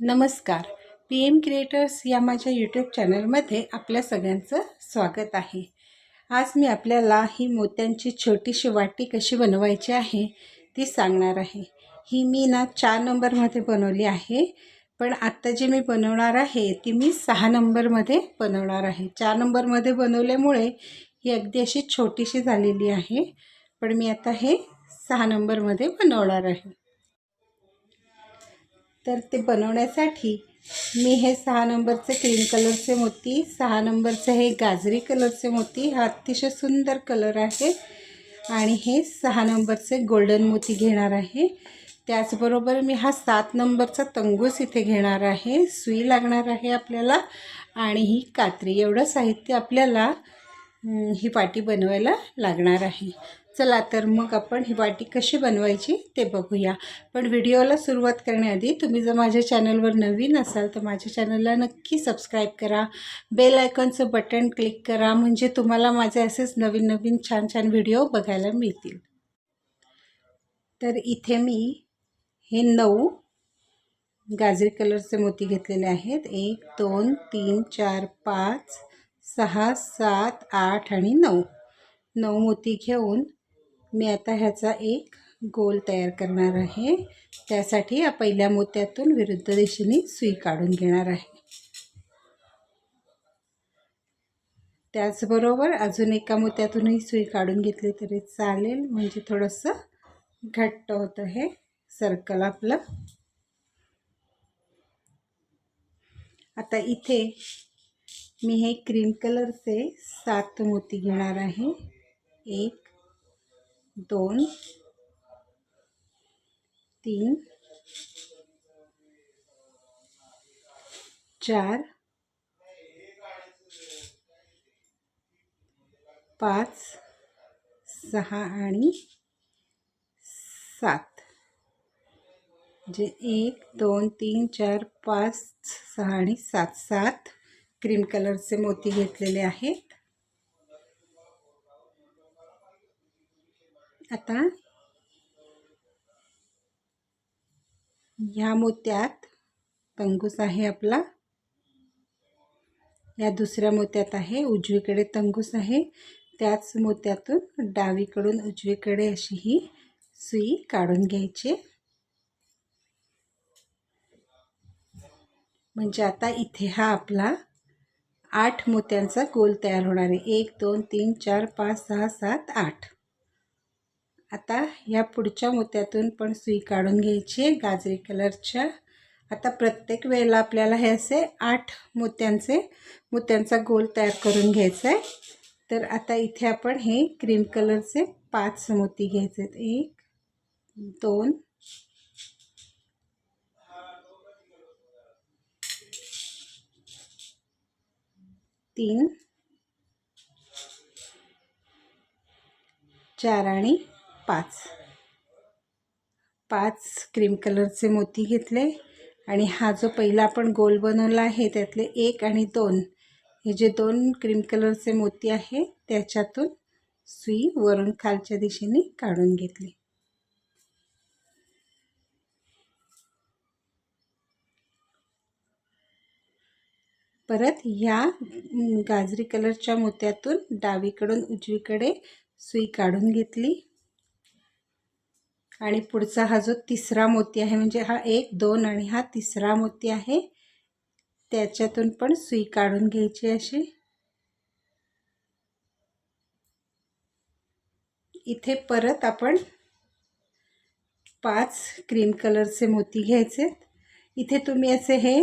नमस्कार. P M creators या माझ्या यूट्यूब चॅनलमध्ये आपल्या सगळ्यांचं स्वागत आहे. आज मी आपल्याला ही मोत्यांची छोटीशी वाटी कशी बनवायची आहे ती सांगणार आहे. ही मी ना चार नंबरमध्ये बनवली आहे पण आत्ता जी मी बनवणार आहे ती मी सहा नंबरमध्ये बनवणार आहे. चार नंबरमध्ये बनवल्यामुळे ही अगदी अशी छोटीशी झालेली आहे पण मी आता हे सहा नंबरमध्ये बनवणार आहे. तर ते बनवण्यासाठी मी हे सहा नंबरचे क्रीम कलरचे मोती सहा नंबरचे हे गाजरी कलरचे मोती हा अतिशय सुंदर कलर आहे. आणि हे सहा नंबरचे गोल्डन मोती घेणार आहे. त्याचबरोबर मी हा सात नंबरचा तंगूस इथे घेणार आहे. सुई लागणार आहे आपल्याला. आणि ही कात्री एवढं साहित्य आपल्याला ही पाटी बनवायला लागणार आहे. चला तर मग आपण ही वाटी कशी बनवायची ते बघूया. पण व्हिडिओला सुरुवात करण्याआधी तुम्ही जर माझ्या चॅनलवर नवीन असाल तर माझ्या चॅनलला नक्की सबस्क्राईब करा. बेल आयकॉनचं बटन क्लिक करा म्हणजे तुम्हाला माझे असेच नवीन नवीन छान छान व्हिडिओ बघायला मिळतील. तर इथे मी हे नऊ गाजरी कलरचे मोती घेतलेले आहेत. एक दोन तीन चार पाच सहा सात आठ आणि नऊ. नऊ मोती घेऊन मी आता ह्याचा एक गोल तयार करणार आहे. त्यासाठी या पहिल्या मोत्यातून विरुद्ध दिशेने सुई काढून घेणार आहे. त्याचबरोबर अजून एका मोत्यातूनही सुई काढून घेतली तरी चालेल. म्हणजे थोडंसं घट्ट होतं हे सर्कल आपलं. आता इथे मी हे क्रीम कलरचे सात मोती घेणार आहे. एक दोन तीन चार पाच सहा आणि सात. म्हणजे एक दोन तीन चार पाच सहा आणि सात. सात क्रीम कलरचे मोती घेतलेले आहेत. आता ह्या मोत्यात तंगूस आहे आपला. या दुसऱ्या मोत्यात आहे उजवीकडे तंगूस आहे. त्याच मोत्यातून डावीकडून उजवीकडे अशी ही सुई काढून घ्यायची. म्हणजे आता इथे हा आपला आठ मोत्यांचा गोल तयार होणार आहे. एक दोन तीन चार पाच सहा सात आठ. आता ह्या पुढच्या मोत्यातून पण सुई काढून घ्यायची आहे गाजरी कलरच्या. आता प्रत्येक वेळेला आपल्याला हे असे आठ मोत्यांचे मोत्यांचा गोल तयार करून घ्यायचा आहे. तर आता इथे आपण हे क्रीम कलरचे पाच मोती घ्यायचे आहेत. एक दोन तीन चार आणि पाच. पाच क्रीम कलरचे मोती घेतले आणि हा जो पहिला आपण गोल बनवला आहे त्यातले एक आणि दोन. हे जे दोन क्रीम कलरचे मोती आहे त्याच्यातून सुई वरून खालच्या दिशेने काढून घेतली. परत ह्या गाजरी कलरच्या मोत्यातून डावीकडून उजवीकडे सुई काढून घेतली. आणि पुढचा हा जो तिसरा मोती आहे म्हणजे हा एक दोन आणि हा तिसरा मोती आहे त्याच्यातून पण सुई काढून घ्यायची अशी. इथे परत आपण पाच क्रीम कलरचे मोती घ्यायचे इथे तुम्ही असे हे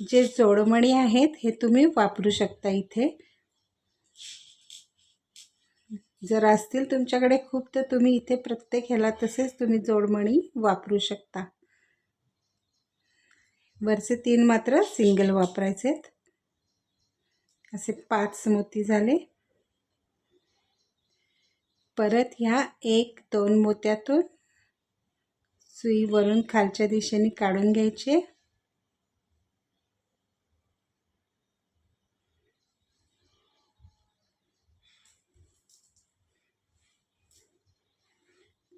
जे जोडमणी आहेत हे तुम्ही वापरू शकता इथे. जर असतील तुमच्याकडे खूप तर तुम्ही इथे प्रत्येक ह्याला तसेच तुम्ही जोडमणी वापरू शकता. वरचे तीन मात्र सिंगल वापरायचे असे पाच मोती झाले. परत ह्या एक दोन मोत्यातून सुई वरून खालच्या दिशेने काढून घ्यायचे.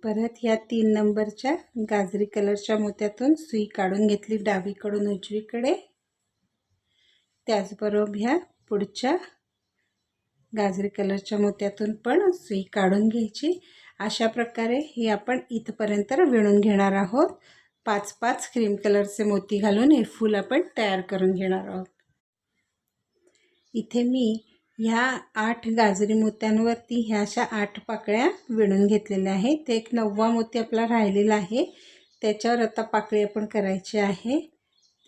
परत ह्या तीन नंबरच्या गाजरी कलरच्या मोत्यातून सुई काढून घेतली डावीकडून उजवीकडे. त्याचबरोबर ह्या पुढच्या गाजरी कलरच्या मोत्यातून पण सुई काढून घ्यायची. अशा प्रकारे ही आपण इथपर्यंत विणून घेणार आहोत. पाच पाच क्रीम कलरचे मोती घालून हे फूल आपण तयार करून घेणार आहोत. इथे मी ह्या आठ गाजरी मोत्यांवरती ह्या अशा आठ पाकळ्या विणून घेतलेल्या आहेत. ते एक नववा मोती आपला राहिलेला आहे. त्याच्यावर आता पाकळी आपण करायची आहे.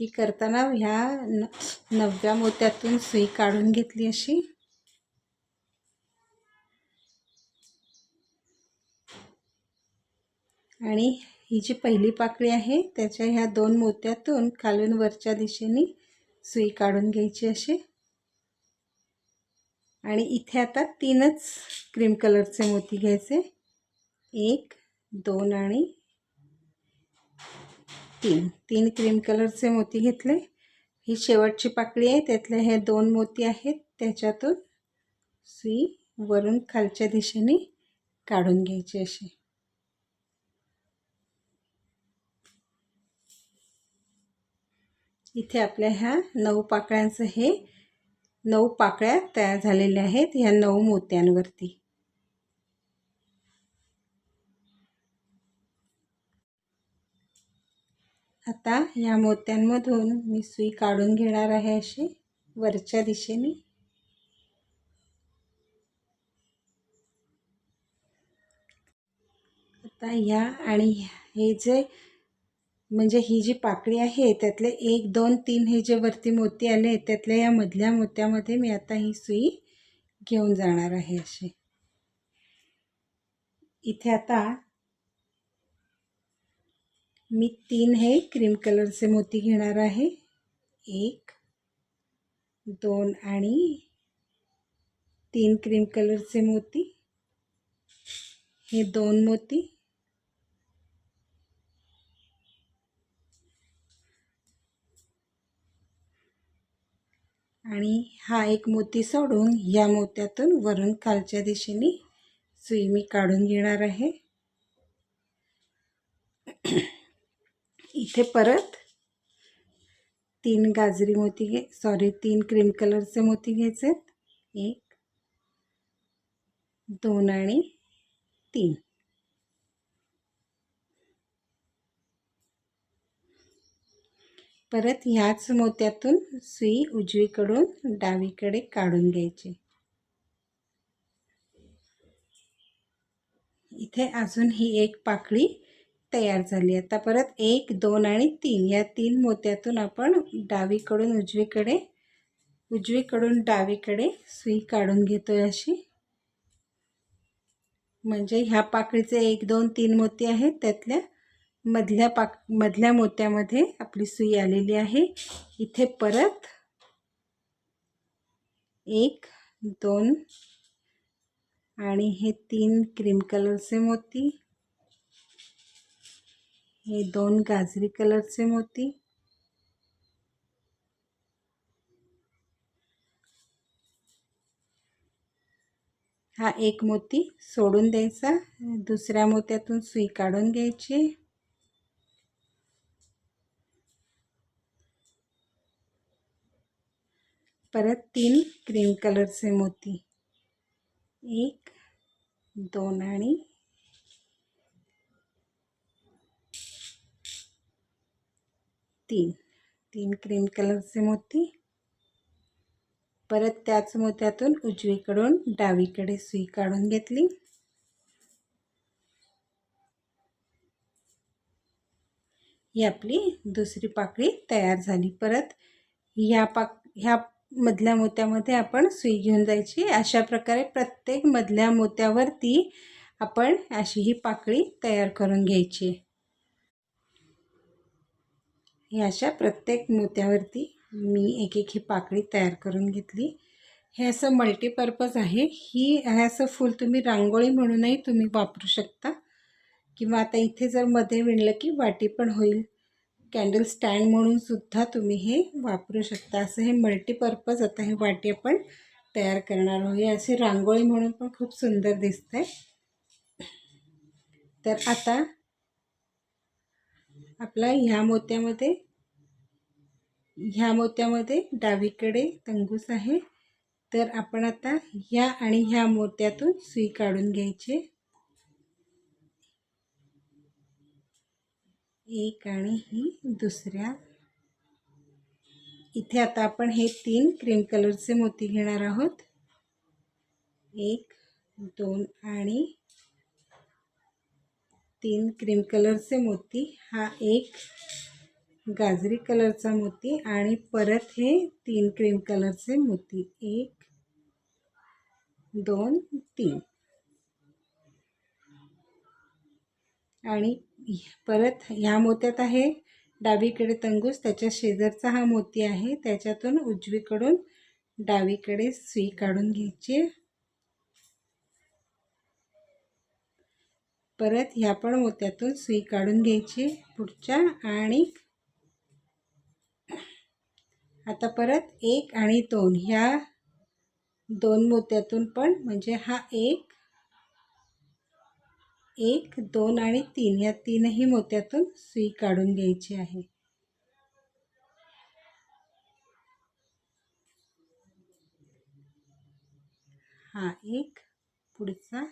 ती करताना ह्या न नवव्या मोत्यातून सुई काढून घेतली अशी. आणि ही जी पहिली पाकळी आहे त्याच्या ह्या दोन मोत्यातून खालून वरच्या दिशेने सुई काढून घ्यायची अशी. आणि इथे आता तीनच क्रीम कलरचे मोती घ्यायचे. एक दोन आणि तीन. तीन क्रीम कलरचे मोती घेतले. ही शेवटची पाकळी आहे. त्यातले हे दोन मोती आहेत. त्याच्यातून सुई वरून खालच्या दिशेने काढून घ्यायची अशी इथे आपल्या ह्या नऊ पाकळ्यांचं हे नऊ पाकळ्या तयार झालेल्या आहेत ह्या नऊ मोत्यांवरती. आता या मोत्यांमधून मी सुई काढून घेणार आहे अशी वरच्या दिशेने. आता ह्या आणि हे जे म्हणजे ही जी पाकळी आहे त्यातले एक दोन तीन हे जे वरती मोती आले त्यातल्या या मधल्या मोत्यामध्ये मी आता ही सुई घेऊन जाणार आहे अशी. इथे आता मी तीन हे क्रीम कलरचे मोती घेणार आहे. एक दोन आणि तीन क्रीम कलरचे मोती. हे दोन मोती. आणि हा एक मोती सोडून या मोत्यातून वरून खालच्या दिशेने सुई मी काढून घेणार आहे. इथे परत तीन गाजरी मोती घे सॉरी तीन क्रीम कलरचे मोती घ्यायचे एक दोन आणि तीन. परत ह्याच मोत्यातून सुई उजवीकडून डावीकडे काढून घ्यायची. इथे अजून ही एक पाकळी तयार झाली. आता परत एक दोन आणि तीन. या तीन मोत्यातून आपण डावीकडून उजवीकडे उजवीकडून डावीकडे सुई काढून घेतोय अशी. म्हणजे ह्या पाकळीचे एक दोन तीन मोती आहेत त्यातल्या मधल्या पाक मधल्या मोत्यामध्ये आपली सुई आलेली आहे. इथे परत एक दोन आणि हे तीन क्रीम कलरचे मोती. हे दोन गाजरी कलरचे मोती. हा एक मोती सोडून द्यायचा. दुसऱ्या मोत्यातून सुई काढून घ्यायची. परत तीन क्रीम कलरचे मोती. एक दोन आणि तीन. तीन क्रीम कलरचे मोती. परत त्याच मोत्यातून उजवीकडून डावीकडे सुई काढून घेतली. ही आपली दुसरी पाकळी तयार झाली. परत ह्या पाक ह्या मधल्या मोत्यामध्ये आपण सुई घेऊन जायची. अशा प्रकारे प्रत्येक मधल्या मोत्यावरती आपण अशी ही पाकळी तयार करून घ्यायची. ही अशा प्रत्येक मोत्यावरती मी एक एक ही पाकळी तयार करून घेतली. हे असं मल्टीपर्पज आहे. ही हे असं फूल तुम्ही रांगोळी म्हणूनही तुम्ही वापरू शकता. किंवा आता इथे जर मध्ये विणलं की वाटी पण होईल. कॅन्डल स्टँड म्हणून सुद्धा तुम्ही हे वापरू शकता. असं हे मल्टीपर्पज आता हे वाटी आपण तयार करणार आहोत. हे असे रांगोळी म्हणून पण खूप सुंदर दिसत आहे तर आता आपला ह्या मोत्यामध्ये ह्या मोत्यामध्ये डावीकडे तंगूस आहे. तर आपण आता ह्या आणि ह्या मोत्यातून सुई काढून घ्यायची. एक आणि ही दुसऱ्या. इथे आता आपण हे तीन क्रीम कलरचे मोती घेणार आहोत. एक दोन आणि तीन क्रीम कलरचे मोती. हा एक गाजरी कलरचा मोती आणि परत हे तीन क्रीम कलरचे मोती. एक दोन तीन. आणि परत ह्या मोत्यात आहे डावीकडे तंगूस त्याच्या शेजारचा हा मोती आहे. त्याच्यातून उजवीकडून डावीकडे सुई काढून घ्यायची. परत ह्या पण मोत्यातून सुई काढून घ्यायची पुढच्या आणि आता परत एक आणि दोन. ह्या दोन मोत्यातून पण म्हणजे हा एक एक दोन आणि तीन या तीनही मोत्यातून सुई काढून घ्यायची आहे. हा एक पुढचा.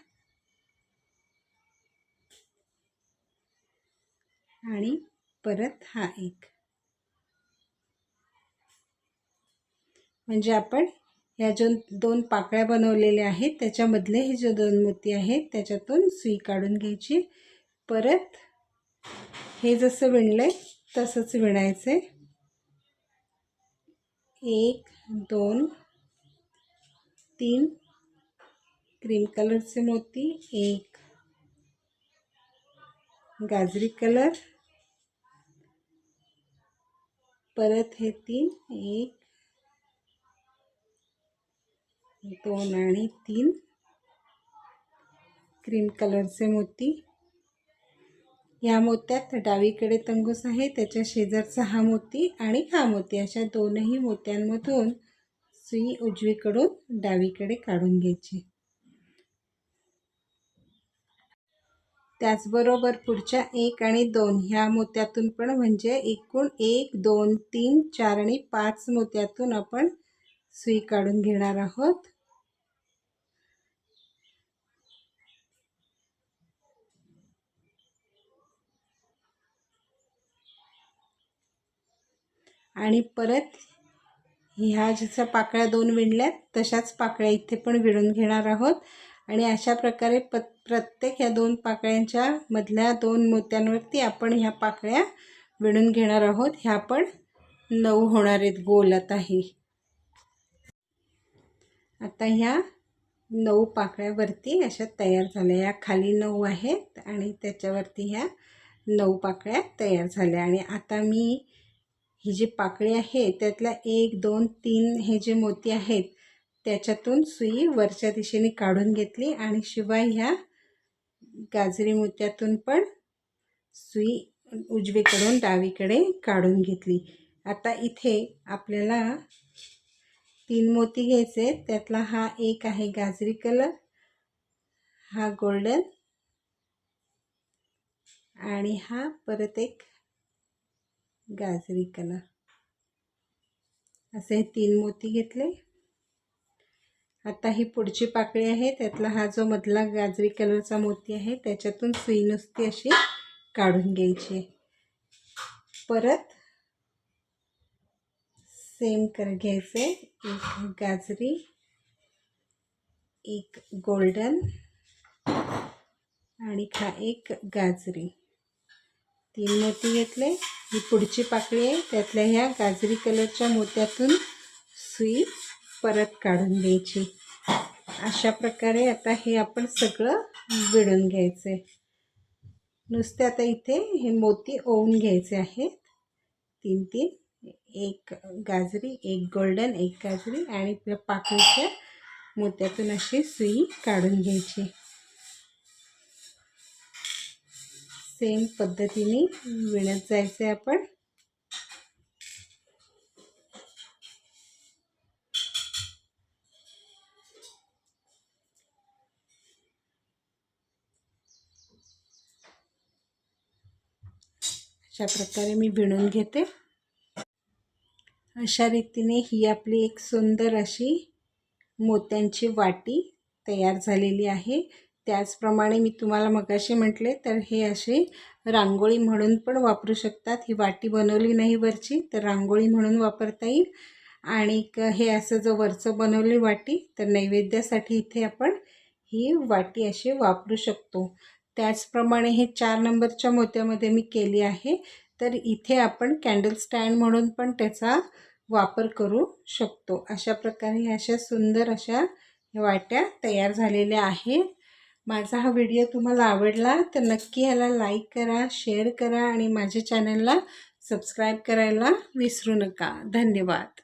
आणि परत हा एक. म्हणजे आपण ह्या जो दोन पाकळ्या बनवलेल्या आहेत त्याच्यामधले हे जे दोन मोती आहेत त्याच्यातून सुई काढून घ्यायची. परत हे जसं विणलं आहे तसंच विणायचं आहे एक दोन तीन. क्रीम कलरचे मोती. एक गाजरी कलर. परत हे तीन. एक दोन आणि तीन. क्रीम कलरचे मोती. या मोत्यात डावीकडे तंगूस आहे त्याच्या शेजारचा हा मोती आणि हा मोती. अशा दोनही मोत्यांमधून सुई उजवीकडून डावीकडे काढून घ्यायची. त्याचबरोबर पुढच्या एक आणि दोन ह्या मोत्यातून पण म्हणजे एकूण एक दोन तीन चार आणि पाच मोत्यातून आपण सुई काढून घेणार आहोत. आणि परत ह्या जशा पाकळ्या दोन विणल्यात तशाच पाकळ्या इथे पण विणून घेणार आहोत. आणि अशा प्रकारे प प्रत्येक ह्या दोन पाकळ्यांच्या मधल्या दोन मोत्यांवरती आपण ह्या पाकळ्या विणून घेणार आहोत. ह्या पण नऊ होणार आहेत गोल आता ही. आता ह्या नऊ पाकळ्यावरती अशा तयार झाल्या. या खाली नऊ आहेत आणि त्याच्यावरती ह्या नऊ पाकळ्या तयार झाल्या. आणि आता मी ही जी पाकळी आहे त्यातल्या एक दोन तीन हे जे मोती आहेत त्याच्यातून सुई वरच्या दिशेने काढून घेतली आणि शिवाय ह्या गाजरी मोत्यातून पण सुई उजवीकडून डावीकडे काढून घेतली. आता इथे आपल्याला तीन मोती घ्यायचे त्यातला हा एक आहे गाजरी कलर हा गोल्डन आणि हा परत एक गाजरी कलर. असे हे तीन मोती घेतले. आता ही पुढची पाकळी आहे. त्यातला हा जो मधला गाजरी कलरचा मोती आहे त्याच्यातून सुई नुसती अशी काढून घ्यायची. परत सेम कर घ्यायचे. एक गाजरी एक गोल्डन आणि खा एक गाजरी. तीन मोती घेतले. ही पुढची पाकळी आहे. त्यातल्या ह्या गाजरी कलरच्या मोत्यातून सुई परत काढून घ्यायची. अशा प्रकारे आता हे आपण सगळं विडून घ्यायचं आहे नुसते आता इथे हे मोती ओवून घ्यायचे आहेत. तीन तीन एक गाजरी एक गोल्डन एक गाजरी आणि पाकळीच्या मोत्यातून अशी सुई काढून घ्यायची. सेम पद्धतीने विणत जायचं आहे आपण. अशा प्रकारे मी विणून घेते. अशा रीतीने ही आपली एक सुंदर अशी मोत्यांची वाटी तयार झालेली आहे. त्याचप्रमाणे मी तुम्हाला मगाशी म्हटले तर हे असे रांगोळी म्हणून पण वापरू शकतात. ही वाटी बनवली नाही वरची तर रांगोळी म्हणून वापरता येईल. आणि हे असं जर वरचं बनवली वाटी तर नैवेद्यासाठी इथे आपण ही वाटी अशी वापरू शकतो. त्याचप्रमाणे हे चार नंबरच्या मोत्यामध्ये मी केली आहे तर इथे आपण कॅन्डल स्टँड म्हणून पण त्याचा वापर करू शकतो. अशा प्रकारे अशा सुंदर अशा वाट्या तयार झालेल्या आहेत. माझा हा व्हिडिओ तुम्हाला आवडला तर नक्की ह्याला लाईक करा शेअर करा आणि माझ्या चॅनलला सबस्क्राईब करायला विसरू नका. धन्यवाद.